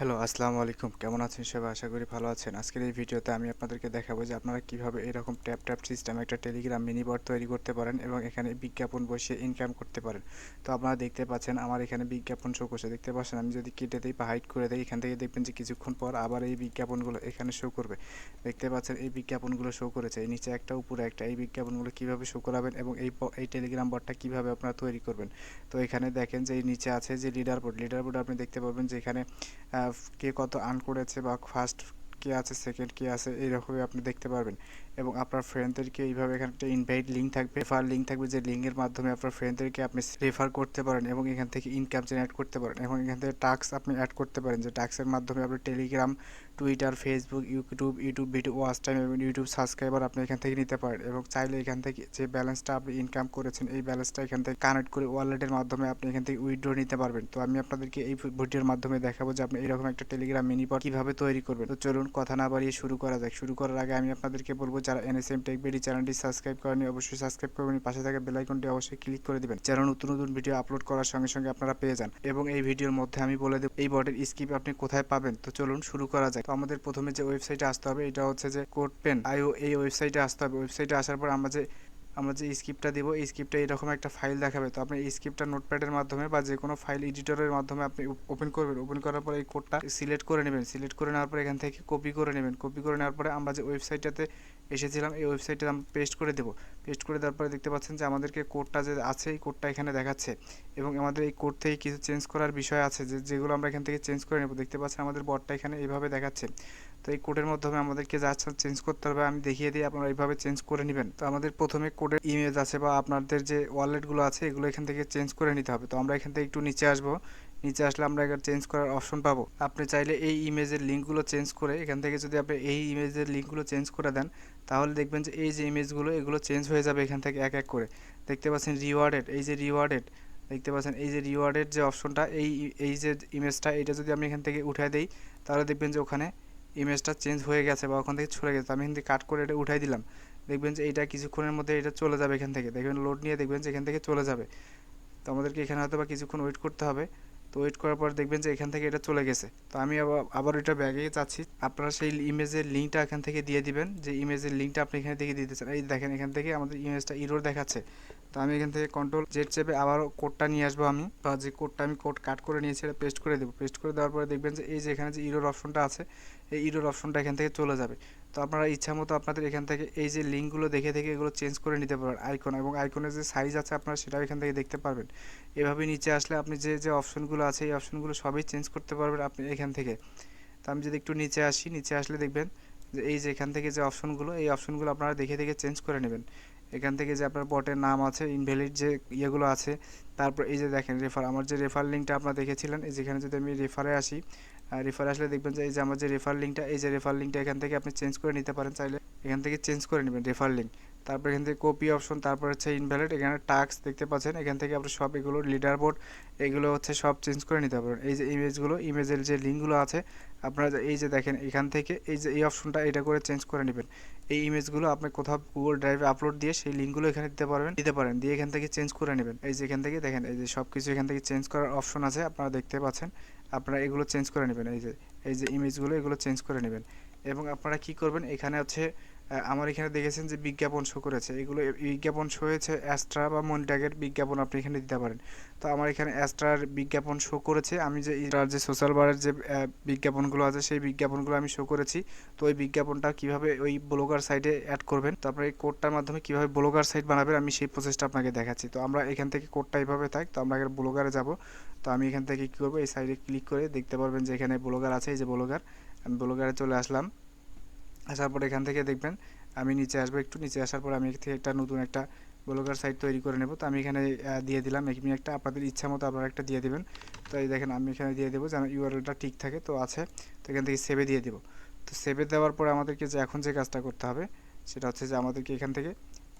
Hello, আসসালামু আলাইকুম। কেমন আছেন সবাই? আশা করি ভালো আছেন। আজকের এই ভিডিওতে আমি আপনাদেরকে দেখাবো যে আপনারা কীভাবে এরকম ট্যাপ ট্যাপ সিস্টেম একটা টেলিগ্রাম মিনি বট তৈরি করতে পারেন এবং এখানে বিজ্ঞাপন বসিয়ে ইনকাম করতে পারেন। তো আপনারা দেখতে পাচ্ছেন, আমার এখানে বিজ্ঞাপন শো করছে। দেখতে পাচ্ছেন, আমি যদি কেটে দিই বা হাইড করে দিই, এখান থেকে দেখবেন যে কিছুক্ষণ পর আবার এই বিজ্ঞাপনগুলো এখানে শো করবে। দেখতে পাচ্ছেন, এই বিজ্ঞাপনগুলো শো করেছে। এই নিচে একটা, উপরে একটা, এই বিজ্ঞাপনগুলো কীভাবে শো করাবেন এবং এই এই টেলিগ্রাম বটটা কীভাবে আপনারা তৈরি করবেন। তো এখানে দেখেন যে এই নিচে আছে যে লিডার বোর্ড লিডার বোর্ড আপনি দেখতে পাবেন যে এখানে কে কত আর্ন করেছে বা ফার্স্ট কে আছে সেকেন্ড কে আছে, এইরকমই আপনি দেখতে পারবেন। এবং আপনার ফ্রেন্ডদেরকে এইভাবে এখানে একটা ইনভাইট লিঙ্ক থাকবে। রেফার লিঙ্ক থাকবে যে লিঙ্কের মাধ্যমে আপনার ফ্রেন্ডদেরকে আপনি রেফার করতে পারেন এবং এখান থেকে ইনকাম জেনারেট করতে পারেন। এবং এখান থেকে টাস্ক আপনি অ্যাড করতে পারেন। যে টাস্কের মাধ্যমে আপনি Telegram Twitter Facebook YouTube YouTube video watch time এবং ইউটিউব সাবস্ক্রাইবার আপনি এখান থেকে নিতে পারেন এবং চাইলে এখান থেকে যে ব্যালেন্সটা আপনি ইনকাম করেছেন, এই ব্যালেন্সটা এখান থেকে কানেক্ট করে ওয়ালেটের মাধ্যমে আপনি এখান থেকে উইথড্র নিতে পারবেন। তো আমি আপনাদেরকে এই ভিডিওর মাধ্যমে দেখাবো যে আপনি এরকম একটা টেলিগ্রাম মিনি পট কীভাবে তৈরি করবেন। তো চলুন কথা না বাড়িয়ে শুরু করা যাক। শুরু করার আগে আমি আপনাদেরকে বলব, যারা এনএসএম টেক বিডি চ্যানেলটি সাবস্ক্রাইব করেনি অবশ্যই সাবস্ক্রাইব করবেন। পাশে থাকা বেল আইকনটি অবশ্যই ক্লিক করে দিবেন। যেন নতুন নতুন ভিডিও আপলোড করার সঙ্গে সঙ্গে আপনারা পেয়ে যান। এবং এই ভিডিওর মধ্যে আমি বলে দেব, এই বটের স্কিপ আপনি কোথায় পাবেন? তো চলুন শুরু করা যায় আমাদের প্রথমে যে ওয়েবসাইটে আসতে হবে, এটা হচ্ছে যে কোড পেন। আইও, এই ওয়েবসাইটে আসতে হবে। ওয়েবসাইটে আসার পর আমরা যে আমরা যে স্ক্রিপ্টটা দিব, এই স্ক্রিপ্টটা এরকম একটা ফাইল দেখাবে। তো আপনি এই স্ক্রিপ্টটা নোটপ্যাডের মাধ্যমে বা যে কোনো ফাইল এডিটরের মাধ্যমে আপনি ওপেন করবেন। ওপেন করার পরে এই কোডটা সিলেক্ট করে নেবেন। সিলেক্ট করে নেওয়ার পরে এখান থেকে কপি করে নেবেন। কপি করে নেওয়ার পরে আমরা যে ওয়েবসাইটটাতে এসেছিলাম, এই ওয়েবসাইটে আমরা পেস্ট করে দেবো। পেস্ট করে দেওয়ার পরে দেখতে পাচ্ছেন যে আমাদেরকে কোডটা যে আছে, এই কোডটা এখানে দেখাচ্ছে। এবং আমাদের এই কোড থেকে কিছু চেঞ্জ করার বিষয় আছে, যে যেগুলো আমরা এখান থেকে চেঞ্জ করে নেব। দেখতে পাচ্ছেন আমাদের বটটা এখানে এইভাবে দেখাচ্ছে। তো এই কোডের মাধ্যমে আমাদেরকে যা চেঞ্জ করতে হবে, আমি দেখিয়ে দিই, আপনারা এইভাবে চেঞ্জ করে নেবেন। তো আমাদের প্রথমে কোডের ইমেজ আছে বা আপনাদের যে ওয়ালেটগুলো আছে, এগুলো এখান থেকে চেঞ্জ করে নিতে হবে। তো আমরা এখান থেকে একটু নিচে আসব। নিচে আসলে আমরা এখানে চেঞ্জ করার অপশন পাবো। আপনি চাইলে এই ইমেজের লিঙ্কগুলো চেঞ্জ করে, এখান থেকে যদি আপনি এই ইমেজের লিঙ্কগুলো চেঞ্জ করে দেন, তাহলে দেখবেন যে এই যে ইমেজগুলো, এগুলো চেঞ্জ হয়ে যাবে এখান থেকে এক এক করে। দেখতে পাচ্ছেন রিওয়ার্ডেড এই যে রিওয়ার্ডেড দেখতে পাচ্ছেন এই যে রিওয়ার্ডের যে অপশনটা এই এই যে ইমেজটা এটা যদি আমি এখান থেকে উঠাই দিই, তাহলে দেখবেন যে ওখানে ইমেজটা চেঞ্জ হয়ে গেছে বা ওখান থেকে চলে গেছে। আমি এখান থেকে কাট করে এটা উঠাই দিলাম। দেখবেন যে এইটা কিছুক্ষণের মধ্যে এটা চলে যাবে এখান থেকে। দেখবেন লোড নিয়ে দেখবেন যে এখান থেকে চলে যাবে। তো আমাদেরকে এখানে হয়তো বা কিছুক্ষণ ওয়েট করতে হবে। তো ওয়েট করার পর দেখবেন যে এখান থেকে এটা চলে গেছে। তো আমি আবার এটা ব্যাগে চাচ্ছি। আপনারা সেই ইমেজের লিঙ্কটা এখান থেকে দিয়ে দিবেন। যে ইমেজের লিঙ্কটা আপনি এখান থেকে দিয়ে দিতেছেন। এই দেখেন, এখান থেকে আমাদের ইমেজটা ইরোর দেখাচ্ছে। তো আমি এখান থেকে কন্ট্রোল জেড চেপে আবারও কোডটা নিয়ে আসব আমি। বা যে কোডটা আমি কোড কাট করে নিয়েছি এটা পেস্ট করে দেবো। পেস্ট করে দেওয়ার পরে দেখবেন যে এই যে এখানে যে ইরোর অপশনটা আছে, এই ইরোর অপশনটা এখান থেকে চলে যাবে। তো আপনারা ইচ্ছা মতো আপনাদের এখান থেকে এই যে লিঙ্কগুলো দেখে দেখে এগুলো চেঞ্জ করে নিতে পারবেন আইকন এবং আইকনের যে সাইজ আছে আপনারা সেটাও এখান থেকে দেখতে পারবেন। এভাবে নিচে আসলে আপনি যে যে অপশনগুলো আছে এই অপশনগুলো সবই চেঞ্জ করতে পারবেন আপনি এখান থেকে। তো আমি যদি একটু নিচে আসি, নিচে আসলে দেখবেন যে এই যে এখান থেকে যে অপশনগুলো, এই অপশনগুলো আপনারা দেখে দেখে চেঞ্জ করে নেবেন। এখান থেকে যে আপনার বটের নাম আছে ইনভ্যালিড যে ইয়েগুলো আছে, তারপর এই যে দেখেন রেফার আমার যে রেফার লিঙ্কটা আপনারা দেখেছিলেন, এই যেখানে যদি আমি রেফারে আসি রেফারে আসলে দেখবেন যে এই যে আমার যে রেফার লিঙ্কটা এই যে রেফার লিঙ্কটা এখান থেকে আপনি চেঞ্জ করে নিতে পারেন চাইলে। এখান থেকে চেঞ্জ করে নেবেন রেফার লিঙ্ক তারপর এখান থেকে কপি অপশন তারপর হচ্ছে ইনভ্যালিড এখানে টাস্ক দেখতে পাচ্ছেন, এখান থেকে আপনি সব এগুলো লিডার বোর্ড এগুলো হচ্ছে সব চেঞ্জ করে নিতে পারেন এই যে ইমেজগুলো ইমেজের যে লিঙ্কগুলো আছে, আপনারা এই যে দেখেন, এখান থেকে এই যে এই অপশনটা এটা করে চেঞ্জ করে নেবেন। এই ইমেজগুলো আপনি কোথাও গুগল ড্রাইভে আপলোড দিয়ে সেই লিঙ্কগুলো এখানে দিতে পারবেন, দিতে পারেন, দিয়ে এখান থেকে চেঞ্জ করে নেবেন। এই যে এখান থেকে দেখেন, এই যে সব কিছু এখান থেকে চেঞ্জ করার অপশন আছে, আপনারা দেখতে পাচ্ছেন, আপনারা এগুলো চেঞ্জ করে নেবেন। এই যে এই যে ইমেজগুলো এগুলো চেঞ্জ করে নেবেন। এবং আপনারা কি করবেন, এখানে হচ্ছে আমার এখানে দেখেছেন যে বিজ্ঞাপন শো করেছে। এগুলো বিজ্ঞাপন শো হয়েছে অ্যাস্ট্রা বা মনিট্যাগের বিজ্ঞাপন আপনি এখানে দিতে পারেন। তো আমার এখানে অ্যাস্ট্রার বিজ্ঞাপন শো করেছে। আমি যে এটার যে সোশ্যাল বারের যে বিজ্ঞাপনগুলো আছে, সেই বিজ্ঞাপনগুলো আমি শো করেছি। তো ওই বিজ্ঞাপনটা কীভাবে ওই ব্লগার সাইটে অ্যাড করবেন, তারপরে এই কোডটার মাধ্যমে কীভাবে ব্লগার সাইট বানাবেন, আমি সেই প্রসেসটা আপনাকে দেখাচ্ছি। তো আমরা এখান থেকে কোডটা এইভাবে থাক, তো আমরা এখানে ব্লগারে যাব। তো আমি এখান থেকে কী করব, এই সাইডে ক্লিক করে দেখতে পারবেন যে এখানে ব্লগার আছে, এই যে ব্লগার আমি ব্লগারে চলে আসলাম। আসার পর এখান থেকে দেখবেন আমি নিচে আসব, একটু নিচে আসার পর আমি থেকে একটা নতুন একটা ব্লগার সাইট তৈরি করে নেব। তো আমি এখানে দিয়ে দিলাম। এখানে একটা আপনাদের ইচ্ছা মতো আপনারা একটা দিয়ে দিবেন। তো এই দেখেন, আমি এখানে দিয়ে দেবো যেন ইউআরএলটা ঠিক থাকে, তো আছে। তো এখান থেকে সেভে দিয়ে দেবো। তো সেভে দেওয়ার পরে আমাদেরকে যে এখন যে কাজটা করতে হবে, সেটা হচ্ছে যে আমাদেরকে এখান থেকে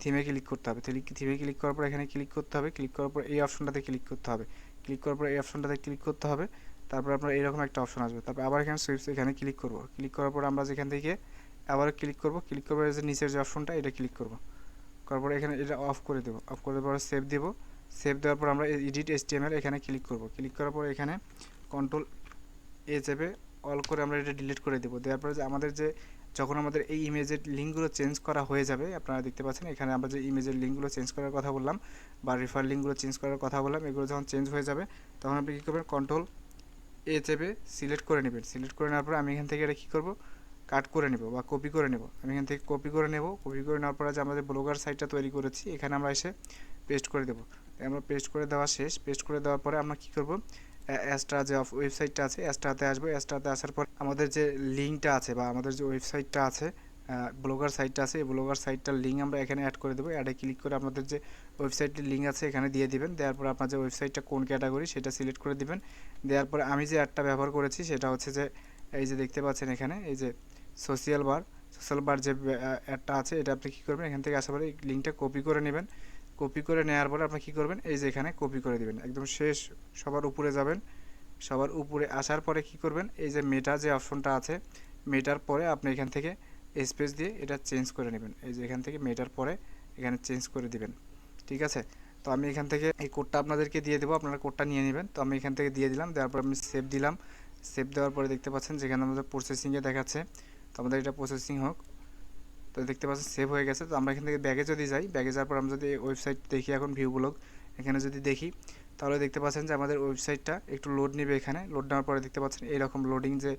থিমে ক্লিক করতে হবে। থিমে ক্লিক করার পর এখানে ক্লিক করতে হবে। ক্লিক করার পর এই অপশনটাতে ক্লিক করতে হবে। ক্লিক করার পর এই অপশনটাতে ক্লিক করতে হবে। তারপর আপনার এরকম একটা অপশন আসবে। তারপর আবার এখানে সুইপস এখানে ক্লিক করব। ক্লিক করার পর আমরা যেখান থেকে আবার ক্লিক করব। ক্লিক করব যে নিচের যে অপশনটা এটা ক্লিক করব। করার পর এখানে এটা অফ করে দেবো। অফ করে দেওয়ার পর সেভ দেবো। সেভ দেওয়ার পর আমরা এডিট এসটিএমএল এখানে ক্লিক করব। ক্লিক করার পর এখানে কন্ট্রোল এ চেপে অল করে আমরা এটা ডিলিট করে দেবো। দেওয়ার পরে যে আমাদের যে, যখন আমাদের এই ইমেজের লিঙ্কগুলো চেঞ্জ করা হয়ে যাবে, আপনারা দেখতে পাচ্ছেন, এখানে আমরা যে ইমেজের লিঙ্কগুলো চেঞ্জ করার কথা বললাম বা রেফার লিঙ্কগুলো চেঞ্জ করার কথা বললাম, এগুলো যখন চেঞ্জ হয়ে যাবে, তখন আপনি কী করবেন? কন্ট্রোল এ চেপে সিলেক্ট করে নেবেন। সিলেক্ট করে নেওয়ার পর আমি এখান থেকে এটা কী করব? কাট করে নেব বা কপি করে নেব। আমি এখান থেকে কপি করে নেব। কপি করে নেওয়ার পরে যে আমাদের ব্লগার সাইটটা তৈরি করেছি। এখানে আমরা এসে পেস্ট করে দেবো। আমরা পেস্ট করে দেওয়া শেষ। পেস্ট করে দেওয়ার পরে আমরা কী করব? অ্যাস্ট্রা যে ওয়েবসাইটটা আছে অ্যাস্ট্রাতে আসব। অ্যাস্ট্রাতে আসার পর আমাদের যে লিঙ্কটা আছে বা আমাদের যে ওয়েবসাইটটা আছে ব্লগার সাইটটা আছে, এই ব্লগার সাইটটার লিঙ্ক আমরা এখানে অ্যাড করে দেবো। অ্যাডে ক্লিক করে আমাদের যে ওয়েবসাইটের লিঙ্ক আছে, এখানে দিয়ে দিবেন। দেওয়ার পর আপনার যে ওয়েবসাইটটা কোন ক্যাটাগরি সেটা সিলেক্ট করে দিবেন। দেওয়ার পর আমি যে অ্যাডটা ব্যবহার করেছি, সেটা হচ্ছে যে, এই যে দেখতে পাচ্ছেন এখানে, এই যে সোশিয়াল বার সোশ্যাল বার যে অ্যাডটা আছে, এটা আপনি কী করবেন? এখান থেকে আসার পরে লিঙ্কটা কপি করে নেবেন। কপি করে নেওয়ার পরে আপনি কী করবেন? এই যে এখানে কপি করে দিবেন। একদম শেষ, সবার উপরে যাবেন। সবার উপরে আসার পরে কি করবেন? এই যে মেটা যে অপশনটা আছে মেটার পরে আপনি এখান থেকে স্পেস দিয়ে এটা চেঞ্জ করে নেবেন। এই যে এখান থেকে মেটার পরে এখানে চেঞ্জ করে দিবেন। ঠিক আছে? তো আমি এখান থেকে এই কোডটা আপনাদেরকে দিয়ে দেবো। আপনারা কোডটা নিয়ে নেবেন। তো আমি এখান থেকে দিয়ে দিলাম। দেওয়ার পর আমি সেভ দিলাম। সেভ দেওয়ার পরে দেখতে পাচ্ছেন যেখানে আমাদের প্রসেসিংয়ে দেখাচ্ছে। তো আমাদের এটা প্রসেসিং হোক। তো দেখতে পাচ্ছেন সেভ হয়ে গেছে। তো আমরা এখান থেকে ব্যাগে যদি যাই, ব্যাগে যাওয়ার পর আমরা যদি ওয়েবসাইট দেখি এখন ভিউ ব্লগ এখানে যদি দেখি, তাহলে দেখতে পাচ্ছেন যে আমাদের ওয়েবসাইটটা একটু লোড নেবে এখানে। লোড নেওয়ার পরে দেখতে পাচ্ছেন এইরকম লোডিং যে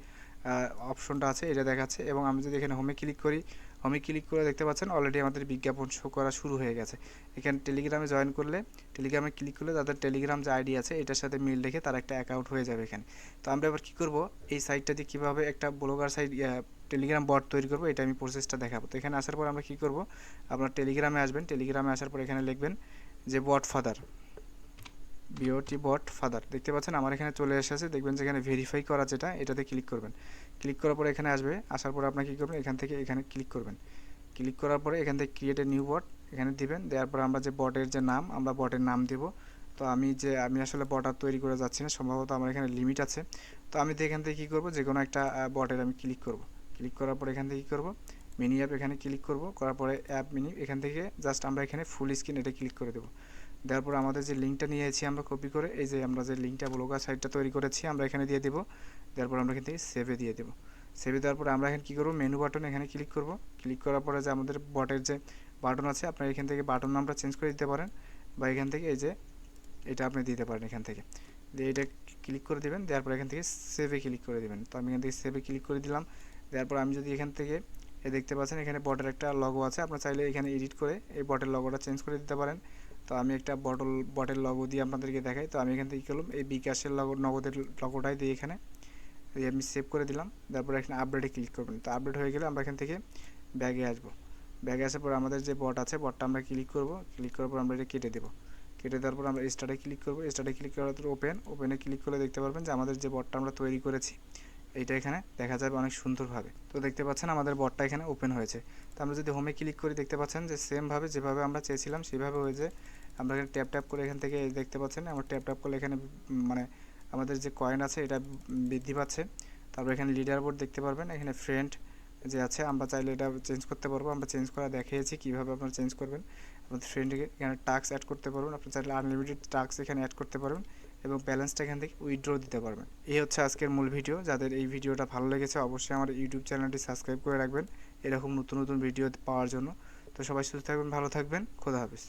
অপশনটা আছে, এটা দেখাচ্ছে। এবং আমি যদি এখানে হোমে ক্লিক করি হোমে ক্লিক করে দেখতে পাচ্ছেন অলরেডি আমাদের বিজ্ঞাপন শো করা শুরু হয়ে গেছে। এখানে টেলিগ্রামে জয়েন করলে টেলিগ্রামে ক্লিক করলে তাদের টেলিগ্রাম যে আইডি আছে, এটার সাথে মিল রেখে তার একটা অ্যাকাউন্ট হয়ে যাবে এখানে। তো আমরা এবার কী করব? এই সাইটটা দিয়ে কীভাবে একটা ব্লগার সাইট টেলিগ্রাম বট তৈরি করব, এটা আমি প্রসেসটা দেখাবো। তো এখানে আসার পর আমরা কী করব? আপনার টেলিগ্রামে আসবেন টেলিগ্রামে আসার পর এখানে লিখবেন যে bot father B O T bot father দেখতে পাচ্ছেন আমার এখানে চলে এসেছে, দেখবেন যেখানে ভেরিফাই করা যেটা, এটাতে ক্লিক করবেন। ক্লিক করার পরে এখানে আসবে, আসার পরে আপনার কী করবেন? এখান থেকে এখানে ক্লিক করবেন। ক্লিক করার পরে এখান থেকে ক্রিয়েট এ নিউ বট এখানে দিবেন, দেওয়ার পরে আমরা যে বটের যে নাম, আমরা বটের নাম দেব। তো আমি যে, আমি আসলে বট তৈরি করে যাচ্ছি না, সম্ভবত আমার এখানে লিমিট আছে। তো আমি তো এখান থেকে কী করব? যে কোনো একটা বটের আমি ক্লিক করব। ক্লিক করার পরে এখান থেকে কী করব? মিনি অ্যাপ এখানে ক্লিক করব। করার পরে অ্যাপ মিনি এখান থেকে জাস্ট আমরা এখানে ফুল স্ক্রিন এটা ক্লিক করে দেবো। দেওয়ার পর আমাদের যে লিঙ্কটা নিয়ে এসেছি আমরা কপি করে, এই যে আমরা যে লিঙ্কটা ব্লগার সাইটটা তৈরি করেছি, আমরা এখানে দিয়ে দেবো। দেওয়ার পর আমরা এখান থেকে সেভে দিয়ে দেবো। সেভে দেওয়ার পরে আমরা এখানে কী করব? মেনু বাটন এখানে ক্লিক করব। ক্লিক করার পরে যে আমাদের বটের যে বাটন আছে, আপনার এখান থেকে বাটন নামটা চেঞ্জ করে দিতে পারেন বা এখান থেকে এই যে এটা আপনি দিতে পারেন এখান থেকে। দিয়ে এটা ক্লিক করে দেবেন, দেওয়ার পর এখান থেকে সেভে ক্লিক করে দেবেন। তো আমি এখান থেকে সেভে ক্লিক করে দিলাম। দেওয়ার পর আমি যদি এখান থেকে, এ দেখতে পাচ্ছেন এখানে বটের একটা লগো আছে। আপনার চাইলে এখানে এডিট করে এই বটের লগোটা চেঞ্জ করে দিতে পারেন। তো আমি একটা বটল বটের লগো দিয়ে আপনাদেরকে দেখাই। তো আমি এখান থেকে করলাম? এই বিকাশের লগো নগদের লগোটাই দিয়ে এখানে, এই আমি সেভ করে দিলাম। তারপরে এখানে আপডেটে ক্লিক করবেন। তো আপডেট হয়ে গেলে আমরা এখান থেকে ব্যাগে আসব। ব্যাগে আসার পর আমাদের যে বট আছে বটটা আমরা ক্লিক করব। ক্লিক করার পর আমরা এটা কেটে দেবো। কেটে দেওয়ার পর আমরা স্টার্টে ক্লিক করব। স্টার্টে ক্লিক করার পর ওপেন ওপেনে ক্লিক করে দেখতে পারবেন যে আমাদের যে বটটা আমরা তৈরি করেছি এইটা এখানে দেখা যাবে অনেক সুন্দরভাবে। তো দেখতে পাচ্ছেন আমাদের বটটা এখানে ওপেন হয়েছে। তো আমরা যদি হোমে ক্লিক করি, দেখতে পাচ্ছেন যে সেমভাবে যেভাবে আমরা চেয়েছিলাম, সেভাবে হয়েছে আমরা এখানে ট্যাপ ট্যাপ করে এখান থেকে দেখতে পাচ্ছেন, আমরা ট্যাপ ট্যাপ করলে এখানে মানে আমাদের যে কয়েন আছে, এটা বৃদ্ধি পাচ্ছে। তারপর এখানে লিডার বোর্ড দেখতে পারবেন, এখানে ফ্রেন্ড যে আছে, আমরা চাইলে এটা চেঞ্জ করতে পারব। আমরা চেঞ্জ করা দেখিয়েছি কীভাবে আপনারা চেঞ্জ করবেন। আপনাদের ফ্রেন্ডকে এখানে টাস্ক অ্যাড করতে পারবেন। আপনি চাইলে আনলিমিটেড টাস্ক এখানে অ্যাড করতে পারবেন। এবং ব্যালেন্সটা এখান থেকে উইথড্র দিতে পারবেন। এই হচ্ছে আজকের মূল ভিডিও যাদের এই ভিডিওটা ভালো লেগেছে, অবশ্যই আমার ইউটিউব চ্যানেলটি সাবস্ক্রাইব করে রাখবেন। এরকম নতুন নতুন ভিডিও পাওয়ার জন্য। তো সবাই সুস্থ থাকবেন, ভালো থাকবেন। খোদা হাফিজ।